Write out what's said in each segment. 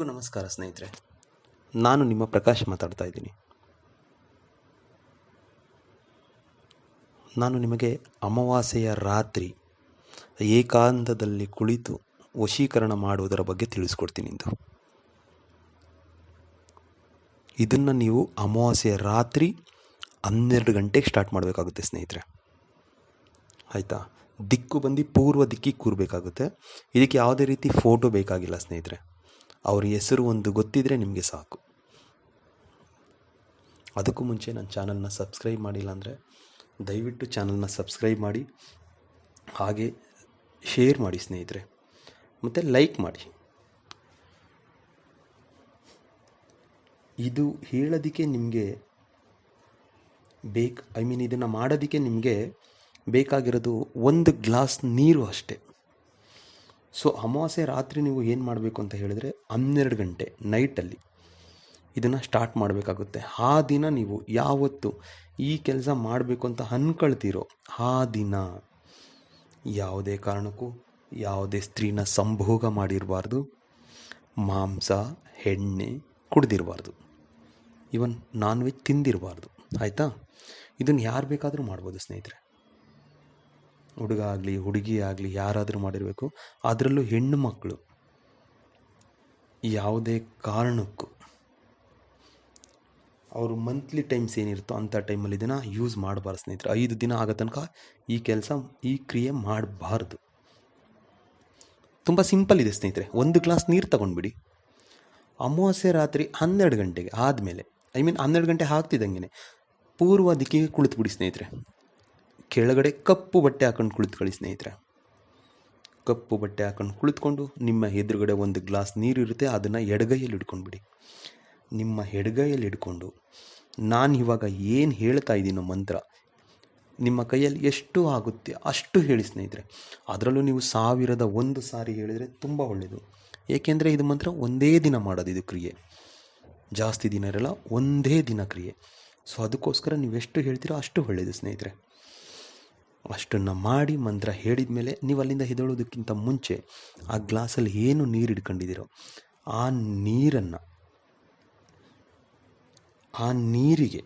ಎಲ್ರಿಗೂ ನಮಸ್ಕಾರ ಸ್ನೇಹಿತರೆ. ನಾನು ನಿಮ್ಮ ಪ್ರಕಾಶ್ ಮಾತಾಡ್ತಾ ಇದ್ದೀನಿ. ನಾನು ನಿಮಗೆ ಅಮಾವಾಸ್ಯೆಯ ರಾತ್ರಿ ಏಕಾಂತದಲ್ಲಿ ಕುಳಿತು ವಶೀಕರಣ ಮಾಡುವುದರ ಬಗ್ಗೆ ತಿಳಿಸ್ಕೊಡ್ತೀನಿ ಇಂದು. ಇದನ್ನು ನೀವು ಅಮಾವಾಸ್ಯೆಯ ರಾತ್ರಿ ಹನ್ನೆರಡು ಗಂಟೆಗೆ ಸ್ಟಾರ್ಟ್ ಮಾಡಬೇಕಾಗುತ್ತೆ ಸ್ನೇಹಿತರೆ. ಆಯಿತಾ? ದಿಕ್ಕು ಬಂದು ಪೂರ್ವ ದಿಕ್ಕಿಗೆ ಕೂರಬೇಕಾಗುತ್ತೆ. ಇದಕ್ಕೆ ಯಾವುದೇ ರೀತಿ ಫೋಟೋ ಬೇಕಾಗಿಲ್ಲ ಸ್ನೇಹಿತರೆ. ಅವ್ರ ಹೆಸರು ಒಂದು ಗೊತ್ತಿದ್ರೆ ನಿಮಗೆ ಸಾಕು. ಅದಕ್ಕೂ ಮುಂಚೆ ನನ್ನ ಚಾನಲ್ನ ಸಬ್ಸ್ಕ್ರೈಬ್ ಮಾಡಿಲ್ಲ ಅಂದರೆ ದಯವಿಟ್ಟು ಚಾನಲ್ನ ಸಬ್ಸ್ಕ್ರೈಬ್ ಮಾಡಿ, ಹಾಗೆ ಶೇರ್ ಮಾಡಿ ಸ್ನೇಹಿತರೆ. ಮತ್ತು ಲೈಕ್ ಮಾಡಿ. ಇದು ಹೇಳೋದಕ್ಕೆ ನಿಮಗೆ ಬೇಕು, ಐ ಮೀನ್ ಇದನ್ನು ಮಾಡೋದಕ್ಕೆ ನಿಮಗೆ ಬೇಕಾಗಿರೋದು ಒಂದು ಗ್ಲಾಸ್ ನೀರು ಅಷ್ಟೇ. ಸೊ ಅಮಾವಾಸ್ಯೆ ರಾತ್ರಿ ನೀವು ಏನು ಮಾಡಬೇಕು ಅಂತ ಹೇಳಿದರೆ ಹನ್ನೆರಡು ಗಂಟೆ ನೈಟಲ್ಲಿ ಇದನ್ನು ಸ್ಟಾರ್ಟ್ ಮಾಡಬೇಕಾಗುತ್ತೆ. ಆ ದಿನ ನೀವು ಯಾವತ್ತು ಈ ಕೆಲಸ ಮಾಡಬೇಕು ಅಂತ ಅಂದ್ಕೊಳ್ತೀರೋ ಆ ದಿನ ಯಾವುದೇ ಕಾರಣಕ್ಕೂ ಯಾವುದೇ ಸ್ತ್ರೀನ ಸಂಭೋಗ ಮಾಡಿರಬಾರ್ದು. ಮಾಂಸ, ಎಣ್ಣೆ ಕುಡ್ದಿರಬಾರ್ದು. ಇವನ್ ನಾನ್ ವೆಜ್ ತಿಂದಿರಬಾರ್ದು. ಆಯಿತಾ? ಇದನ್ನು ಯಾರು ಬೇಕಾದರೂ ಮಾಡ್ಬೋದು ಸ್ನೇಹಿತರೆ. ಹುಡುಗ ಆಗಲಿ ಹುಡುಗಿ ಆಗಲಿ ಯಾರಾದರೂ ಮಾಡಿರಬೇಕು. ಅದರಲ್ಲೂ ಹೆಣ್ಣು ಮಕ್ಕಳು ಯಾವುದೇ ಕಾರಣಕ್ಕೂ. ಅವರು ಮಂತ್ಲಿ ಟೈಮ್ಸ್ ಏನಿರುತ್ತೋ ಅಂಥ ಟೈಮಲ್ಲಿ ಇದನ್ನು ಯೂಸ್ ಮಾಡಬಾರ್ದು ಸ್ನೇಹಿತರೆ. ಐದು ದಿನ ಆಗೋ ತನಕ ಈ ಕೆಲಸ, ಈ ಕ್ರಿಯೆ ಮಾಡಬಾರ್ದು. ತುಂಬ ಸಿಂಪಲ್ ಇದೆ ಸ್ನೇಹಿತರೆ. ಒಂದು ಗ್ಲಾಸ್ ನೀರು ತಗೊಂಡ್ಬಿಡಿ. ಅಮಾವಾಸ್ಯೆ ರಾತ್ರಿ ಹನ್ನೆರಡು ಗಂಟೆಗೆ ಆದಮೇಲೆ ಐ ಮೀನ್ ಹನ್ನೆರಡು ಗಂಟೆ ಹಾಕ್ತಿದ್ದಂಗೆ ಪೂರ್ವ ದಿಕ್ಕಿಗೆ ಕುಳಿತುಬಿಡಿ ಸ್ನೇಹಿತರೆ. ಕೆಳಗಡೆ ಕಪ್ಪು ಬಟ್ಟೆ ಹಾಕೊಂಡು ಕುಳಿತುಕೊಳ್ಳಿ ಸ್ನೇಹಿತರೆ. ಕಪ್ಪು ಬಟ್ಟೆ ಹಾಕೊಂಡು ಕುಳಿತುಕೊಂಡು ನಿಮ್ಮ ಎದುರುಗಡೆ ಒಂದು ಗ್ಲಾಸ್ ನೀರು ಇರುತ್ತೆ, ಅದನ್ನು ಎಡಗೈಯಲ್ಲಿ ಇಟ್ಕೊಂಡ್ಬಿಡಿ ನಿಮ್ಮ ಎಡಗೈಯಲ್ಲಿ ಇಟ್ಕೊಂಡು ನಾನು ಇವಾಗ ಏನು ಹೇಳ್ತಾ ಇದ್ದೀನೋ ಮಂತ್ರ ನಿಮ್ಮ ಕೈಯಲ್ಲಿ ಎಷ್ಟು ಆಗುತ್ತೆ ಅಷ್ಟು ಹೇಳಿ ಸ್ನೇಹಿತರೆ. ಅದರಲ್ಲೂ ನೀವು ಸಾವಿರದ ಒಂದು ಸಾರಿ ಹೇಳಿದರೆ ತುಂಬ ಒಳ್ಳೆಯದು ಏಕೆಂದರೆ ಇದು ಮಂತ್ರ ಒಂದೇ ದಿನ ಮಾಡೋದು, ಇದು ಕ್ರಿಯೆ. ಜಾಸ್ತಿ ದಿನ ಇರಲ್ಲ, ಒಂದೇ ದಿನ ಕ್ರಿಯೆ. ಸೊ ಅದಕ್ಕೋಸ್ಕರ ನೀವು ಎಷ್ಟು ಹೇಳ್ತೀರೋ ಅಷ್ಟು ಒಳ್ಳೆಯದು ಸ್ನೇಹಿತರೆ. ಅಷ್ಟನ್ನು ಮಾಡಿ ಮಂತ್ರ ಹೇಳಿದ ಮೇಲೆ ನೀವು ಅಲ್ಲಿಂದ ಹೆದಳೋದಕ್ಕಿಂತ ಮುಂಚೆ ಆ ಗ್ಲಾಸಲ್ಲಿ ಏನು ನೀರು ಹಿಡ್ಕೊಂಡಿದ್ದೀರೋ ಆ ನೀರನ್ನು, ಆ ನೀರಿಗೆ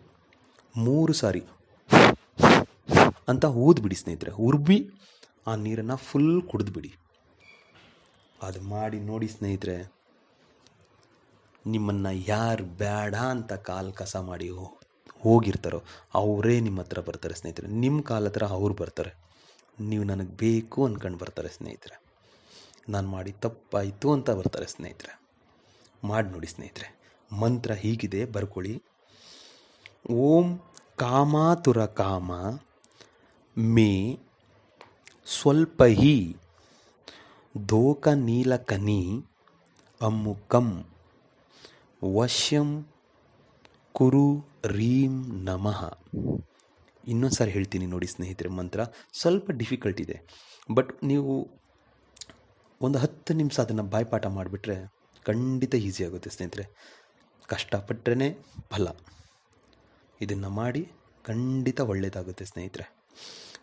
ಮೂರು ಸಾರಿ ಅಂತ ಊದ್ಬಿಡಿ ಸ್ನೇಹಿತರೆ, ಉರ್ಬಿ, ಆ ನೀರನ್ನು ಫುಲ್ ಕುಡಿದ್ಬಿಡಿ ಅದು ಮಾಡಿ ನೋಡಿ ಸ್ನೇಹಿತರೆ, ನಿಮ್ಮನ್ನು ಯಾರು ಬೇಡ ಅಂತ ಕಾಲು ಕಸ ಮಾಡಿ ಹೋಗಿರ್ತಾರೋ, ಅವರೇ ನಿಮ್ಮ ಹತ್ರ ಬರ್ತಾರೆ ಸ್ನೇಹಿತರೆ. ನಿಮ್ಮ ಕಾಲ ಹತ್ರ ಅವ್ರು ಬರ್ತಾರೆ. ನೀವು ನನಗೆ ಬೇಕು ಅಂದ್ಕೊಂಡು ಬರ್ತಾರೆ ಸ್ನೇಹಿತರೆ. ನಾನು ಮಾಡಿ ತಪ್ಪಾಯಿತು ಅಂತ ಬರ್ತಾರೆ ಸ್ನೇಹಿತರೆ. ಮಾಡಿ ನೋಡಿ ಸ್ನೇಹಿತರೆ. ಮಂತ್ರ ಹೀಗಿದೆ, ಬರ್ಕೊಳ್ಳಿ. ಓಂ ಕಾಮಾತುರ ಕಾಮ ಮೇ ಸ್ವಲ್ಪ ಹಿ ದೋಕ ನೀಲಕನಿ ಅಮ್ಮುಕಂ ವಶ್ಯಂ ಕುರು ರೀಂ ನಮಃ. ಇನ್ನೊಂದು ಸಾರಿ ಹೇಳ್ತೀನಿ ನೋಡಿ ಸ್ನೇಹಿತರೆ, ಮಂತ್ರ ಸ್ವಲ್ಪ ಡಿಫಿಕಲ್ಟ್ ಇದೆ. ಬಟ್ ನೀವು ಒಂದು ಹತ್ತು ನಿಮಿಷ ಅದನ್ನು ಬಾಯ್ಪಾಠ ಮಾಡಿಬಿಟ್ರೆ ಖಂಡಿತ ಈಸಿ ಆಗುತ್ತೆ ಸ್ನೇಹಿತರೆ. ಕಷ್ಟಪಟ್ಟರೆ ಫಲ. ಇದನ್ನು ಮಾಡಿ ಖಂಡಿತ ಒಳ್ಳೆಯದಾಗುತ್ತೆ ಸ್ನೇಹಿತರೆ.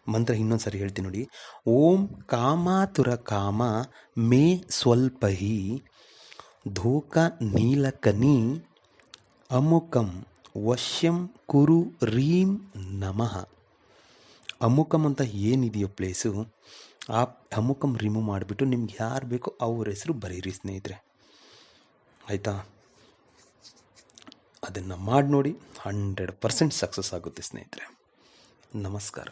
ಮಂತ್ರ ಇನ್ನೊಂದು ಸಾರಿ ಹೇಳ್ತೀನಿ ನೋಡಿ. ಓಂ ಕಾಮಾತುರ ಕಾಮ ಮೇ ಸ್ವಲ್ಪ ಹಿ ಧೋಕ ನೀಲಕನಿ ಅಮುಕಂ ವಶ್ಯಂ ಕುರು ರೀಂ ನಮಃ. ಅಮುಕಂ ಅಂತ ಏನಿದೆಯೋ ಪ್ಲೇಸು ಆ ಅಮುಕಂ ರಿಮೂವ್ ಮಾಡಿಬಿಟ್ಟು ನಿಮ್ಗೆ ಯಾರು ಬೇಕೋ ಅವ್ರ ಹೆಸರು ಬರೀರಿ ಸ್ನೇಹಿತರೆ. ಆಯಿತಾ? ಅದನ್ನು ಮಾಡಿ ನೋಡಿ ಹಂಡ್ರೆಡ್ ಪರ್ಸೆಂಟ್ ಸಕ್ಸಸ್ ಆಗುತ್ತೆ ಸ್ನೇಹಿತರೆ. ನಮಸ್ಕಾರ.